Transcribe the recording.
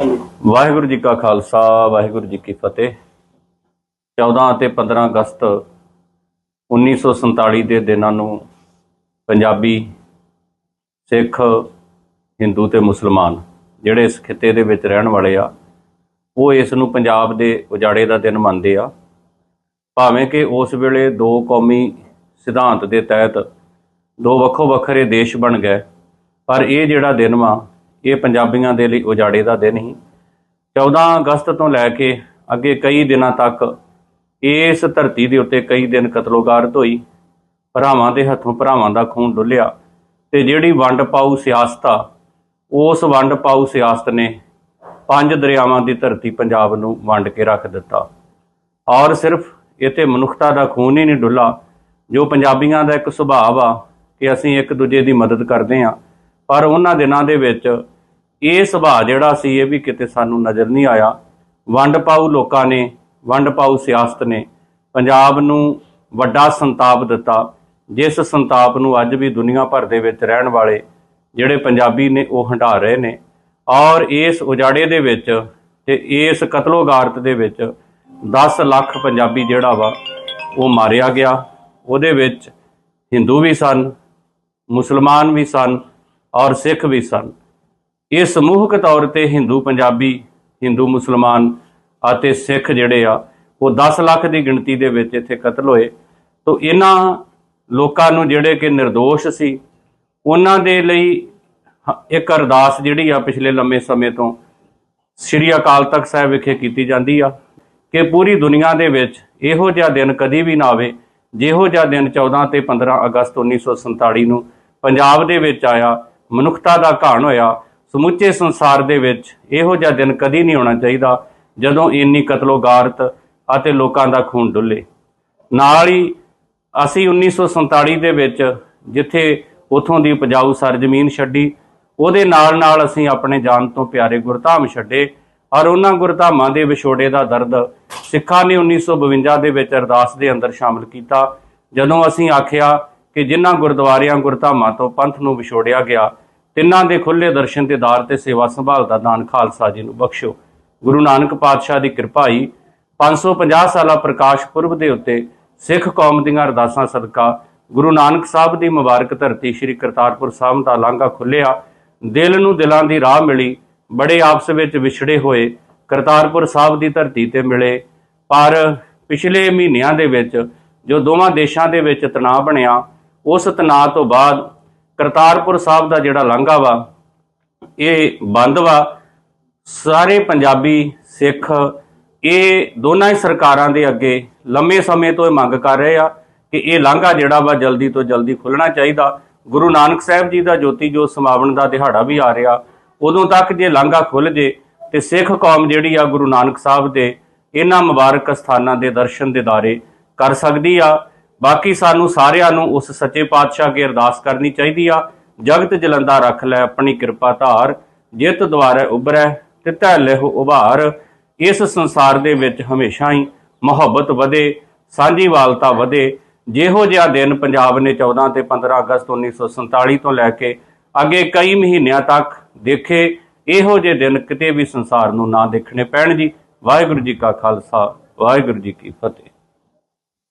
ਵਾਹਿਗੁਰੂ ਜੀ ਕਾ ਖਾਲਸਾ, ਵਾਹਿਗੁਰੂ ਜੀ ਕੀ ਫਤਿਹ। 14 ਅਤੇ 15 ਅਗਸਤ 1947 ਦੇ ਦਿਨਾਂ ਨੂੰ ਪੰਜਾਬੀ, ਸਿੱਖ, ਹਿੰਦੂ ਤੇ ਮੁਸਲਮਾਨ ਜਿਹੜੇ ਇਸ ਖਿੱਤੇ ਦੇ ਵਿੱਚ ਰਹਿਣ ਵਾਲੇ ਆ, ਉਹ ਇਸ ਨੂੰ ਪੰਜਾਬ ਦੇ ਉਜਾੜੇ ਦਾ ਦਿਨ ਮੰਨਦੇ ਆ। ਭਾਵੇਂ ਕਿ ਉਸ ਵੇਲੇ ਦੋ ਕੌਮੀ ਸਿਧਾਂਤ ਦੇ ਤਹਿਤ ਦੋ ਵੱਖੋ ਵੱਖਰੇ ਦੇਸ਼ ਬਣ ਗਏ, ਪਰ ਇਹ ਜਿਹੜਾ ਦਿਨ ਵਾ ਇਹ ਪੰਜਾਬੀਆਂ ਦੇ ਲਈ ਉਜਾੜੇ ਦਾ ਦਿਨ ਹੀ 14 ਅਗਸਤ ਤੋਂ ਲੈ ਕੇ ਅੱਗੇ ਕਈ ਦਿਨਾਂ ਤੱਕ ਇਸ ਧਰਤੀ ਦੇ ਉੱਤੇ ਕਈ ਦਿਨ ਕਤਲੋਗਾਰਤ ਹੋਈ। ਭਰਾਵਾਂ ਦੇ ਹੱਥੋਂ ਭਰਾਵਾਂ ਦਾ ਖੂਨ ਡੁੱਲਿਆ ਤੇ ਜਿਹੜੀ ਵੰਡ ਪਾਉ ਸਿਆਸਤ ਆ, ਉਸ ਵੰਡ ਪਾਉ ਸਿਆਸਤ ਨੇ ਪੰਜ ਦਰਿਆਵਾਂ ਦੀ ਧਰਤੀ ਪੰਜਾਬ ਨੂੰ ਵੰਡ ਕੇ ਰੱਖ ਦਿੱਤਾ। ਔਰ ਸਿਰਫ ਇੱਥੇ ਮਨੁੱਖਤਾ ਦਾ ਖੂਨ ਹੀ ਨਹੀਂ ਡੁੱਲਾ, ਜੋ ਪੰਜਾਬੀਆਂ ਦਾ ਇੱਕ ਸੁਭਾਅ ਆ ਕਿ ਅਸੀਂ ਇੱਕ ਦੂਜੇ ਦੀ ਮਦਦ ਕਰਦੇ ਹਾਂ। ਪਰ ਉਹਨਾਂ ਦਿਨਾਂ ਦੇ ਵਿੱਚ ਇਹ ਸੁਭਾਅ ਜਿਹੜਾ ਸੀ ਇਹ ਵੀ ਕਿਤੇ ਸਾਨੂੰ ਨਜ਼ਰ ਨਹੀਂ ਆਇਆ। ਵੰਡ ਪਾਉ ਲੋਕਾਂ ਨੇ, ਵੰਡ ਪਾਉ ਸਿਆਸਤ ਨੇ, ਪੰਜਾਬ ਨੂੰ ਵੱਡਾ ਸੰਤਾਪ ਦਿੱਤਾ, ਜਿਸ ਸੰਤਾਪ ਨੂੰ ਅੱਜ ਵੀ ਦੁਨੀਆ ਭਰ ਦੇ ਵਿੱਚ ਰਹਿਣ ਵਾਲੇ ਜਿਹੜੇ ਪੰਜਾਬੀ ਨੇ ਉਹ ਹੰਢਾ ਰਹੇ ਨੇ। ਔਰ ਇਸ ਉਜਾੜੇ ਦੇ ਵਿੱਚ ਤੇ ਇਸ ਕਤਲੋਗਾਰਤ ਦੇ ਵਿੱਚ 10 ਲੱਖ ਪੰਜਾਬੀ ਜਿਹੜਾ ਵਾ, ਉਹ ਮਾਰਿਆ ਗਿਆ। ਉਹਦੇ ਵਿੱਚ ਹਿੰਦੂ ਵੀ ਸਨ, ਮੁਸਲਮਾਨ ਵੀ ਸਨ ਔਰ ਸਿੱਖ ਵੀ ਸਨ। ਇਹ ਸਮੂਹਕ ਤੌਰ ਤੇ ਹਿੰਦੂ ਪੰਜਾਬੀ, ਹਿੰਦੂ ਮੁਸਲਮਾਨ ਅਤੇ ਸਿੱਖ ਜਿਹੜੇ ਆ, ਉਹ 10 ਲੱਖ ਦੀ ਗਿਣਤੀ ਦੇ ਵਿੱਚ ਇੱਥੇ ਕਤਲ ਹੋਏ। ਤੋਂ ਇਹਨਾਂ ਲੋਕਾਂ ਨੂੰ ਜਿਹੜੇ ਕਿ નિર્ਦੋਸ਼ ਸੀ, ਉਹਨਾਂ ਦੇ ਲਈ ਹ- ਇੱਕ ਅਰਦਾਸ ਜਿਹੜੀ ਆ ਪਿਛਲੇ ਲੰਮੇ ਸਮੇਂ ਤੋਂ ਸ੍ਰੀ ਅਕਾਲ ਤਖਤ ਸਾਹਿਬ ਵਿਖੇ ਕੀਤੀ ਜਾਂਦੀ ਆ ਕਿ ਪੂਰੀ ਦੁਨੀਆ ਦੇ ਵਿੱਚ ਇਹੋ ਜਿਹਾ ਦਿਨ ਕਦੀ ਵੀ ਨਾ ਆਵੇ, ਜਿਹੋ ਜਿਹਾ ਦਿਨ 14 ਤੇ 15 ਅਗਸਤ 1947 ਨੂੰ ਪੰਜਾਬ ਦੇ ਵਿੱਚ ਆਇਆ ਮਨੁੱਖਤਾ ਦਾ ਘਾਣ ਹੋਇਆ, ਸਮੁੱਚੇ ਸੰਸਾਰ ਦੇ ਵਿੱਚ ਇਹੋ ਜਿਹਾ ਦਿਨ ਕਦੀ ਨਹੀਂ ਹੋਣਾ ਚਾਹੀਦਾ ਜਦੋਂ ਇੰਨੀ ਕਤਲੋਗਾਰਤ ਅਤੇ ਲੋਕਾਂ ਦਾ ਖੂਨ ਡੁੱਲੇ। ਨਾਲ ਹੀ ਅਸੀਂ 1947 ਦੇ ਵਿੱਚ ਜਿੱਥੇ ਉਥੋਂ ਦੀ ਉਪਜਾਊ ਸਰਜ਼ਮੀਨ ਛੱਡੀ, ਉਹਦੇ ਨਾਲ ਨਾਲ ਅਸੀਂ ਆਪਣੇ ਜਾਨ ਤੋਂ ਪਿਆਰੇ ਗੁਰਧਾਮ ਛੱਡੇ ਔਰ ਉਹਨਾਂ ਗੁਰਧਾਮਾਂ ਦੇ ਵਿਛੋੜੇ ਦਾ ਦਰਦ ਸਿੱਖਾਂ ਨੇ 1952 ਦੇ ਵਿੱਚ ਅਰਦਾਸ ਦੇ ਅੰਦਰ ਸ਼ਾਮਲ ਕੀਤਾ, ਜਦੋਂ ਅਸੀਂ ਆਖਿਆ ਕਿ ਜਿਨ੍ਹਾਂ ਗੁਰਦੁਆਰਿਆਂ ਗੁਰਧਾਮਾਂ ਤੋਂ ਪੰਥ ਨੂੰ ਵਿਛੋੜਿਆ ਗਿਆ, ਤਿੰਨਾਂ ਦੇ ਖੁੱਲੇ ਦਰਸ਼ਨ ਤੇ ਦਾਰ ਤੇ ਸੇਵਾ ਸੰਭਾਲ ਦਾ ਦਾਨ ਖਾਲਸਾ ਜੀ ਨੂੰ ਬਖਸ਼ੋ ਗੁਰੂ ਨਾਨਕ ਪਾਤਸ਼ਾਹ ਦੀ ਕਿਰਪਾ ਹੀ 550 ਸਾਲਾ ਪ੍ਰਕਾਸ਼ ਪੁਰਬ ਦੇ ਉੱਤੇ ਸਿੱਖ ਕੌਮ ਦੀਆਂ ਅਰਦਾਸਾਂ ਸਦਕਾ ਗੁਰੂ ਨਾਨਕ ਸਾਹਿਬ ਦੀ ਮੁਬਾਰਕ ਧਰਤੀ ਸ੍ਰੀ ਕਰਤਾਰਪੁਰ ਸਾਹਿਬ ਦਾ ਲਾਂਘਾ ਖੁੱਲਿਆ ਦਿਲ ਨੂੰ ਦਿਲਾਂ ਦੀ ਰਾਹ ਮਿਲੀ। ਬੜੇ ਆਪਸ ਵਿੱਚ ਵਿਛੜੇ ਹੋਏ ਕਰਤਾਰਪੁਰ ਸਾਹਿਬ ਦੀ ਧਰਤੀ ਤੇ ਮਿਲੇ। ਪਰ ਪਿਛਲੇ ਮਹੀਨਿਆਂ ਦੇ ਵਿੱਚ ਜੋ ਦੋਵਾਂ ਦੇਸ਼ਾਂ ਦੇ ਵਿੱਚ ਤਣਾਅ ਬਣਿਆ ਉਸ ਤਣਾਅ ਤੋਂ ਬਾਅਦ ਕਰਤਾਰਪੁਰ ਸਾਹਿਬ ਦਾ ਜਿਹੜਾ ਲਾਂਘਾ ਵਾ, ਇਹ ਬੰਦ ਵਾ। ਸਾਰੇ ਪੰਜਾਬੀ, ਸਿੱਖ, ਇਹ ਦੋਨਾਂ ਹੀ ਸਰਕਾਰਾਂ ਦੇ ਅੱਗੇ ਲੰਮੇ ਸਮੇਂ ਤੋਂ ਇਹ ਮੰਗ ਕਰ ਰਹੇ ਆ ਕਿ ਇਹ ਲਾਂਘਾ ਜਿਹੜਾ ਵਾ ਜਲਦੀ ਤੋਂ ਜਲਦੀ ਖੁੱਲਣਾ ਚਾਹੀਦਾ। ਗੁਰੂ ਨਾਨਕ ਸਾਹਿਬ ਜੀ ਦਾ ਜੋਤੀ ਜੋਤ ਸਮਾਵਣ ਦਾ ਦਿਹਾੜਾ ਵੀ ਆ ਰਿਹਾ, ਉਦੋਂ ਤੱਕ ਜੇ ਲਾਂਘਾ ਖੁੱਲ ਜੇ ਤੇ ਸਿੱਖ ਕੌਮ ਜਿਹੜੀ ਆ ਗੁਰੂ ਨਾਨਕ ਸਾਹਿਬ ਦੇ ਇਹਨਾਂ ਮੁਬਾਰਕ ਸਥਾਨਾਂ ਦੇ ਦਰਸ਼ਨ ਦਿਦਾਰੇ ਕਰ ਸਕਦੀ ਆ। ਬਾਕੀ ਸਾਨੂੰ ਸਾਰਿਆਂ ਨੂੰ ਉਸ ਸੱਚੇ ਪਾਤਸ਼ਾਹ ਅੱਗੇ ਅਰਦਾਸ ਕਰਨੀ ਚਾਹੀਦੀ ਆ। ਜਗਤ ਜਲੰਦਾ ਰੱਖ ਲੈ ਆਪਣੀ ਕਿਰਪਾ ਧਾਰ, ਜਿਤ ਦੁਆਰੇ ਉਭਰੈ ਤਿਤੈ ਲਹਿ ਉਭਾਰ। ਇਸ ਸੰਸਾਰ ਦੇ ਵਿੱਚ ਹਮੇਸ਼ਾ ਹੀ ਮੁਹੱਬਤ ਵਧੇ ਸਾਂਝੀਵਾਲਤਾ ਵਧੇ। ਜਿਹੋ ਜਿਹਾ ਦਿਨ ਪੰਜਾਬ ਨੇ 14 ਤੇ 15 ਅਗਸਤ 1947 ਤੋਂ ਲੈ ਕੇ ਅੱਗੇ ਕਈ ਮਹੀਨਿਆਂ ਤੱਕ ਦੇਖੇ, ਇਹੋ ਜਿਹੇ ਦਿਨ ਕਿਤੇ ਵੀ ਸੰਸਾਰ ਨੂੰ ਨਾ ਦੇਖਣੇ ਪੈਣ ਜੀ। ਵਾਹਿਗੁਰੂ ਜੀ ਕਾ ਖਾਲਸਾ, ਵਾਹਿਗੁਰੂ ਜੀ ਕੀ ਫਤਿਹ।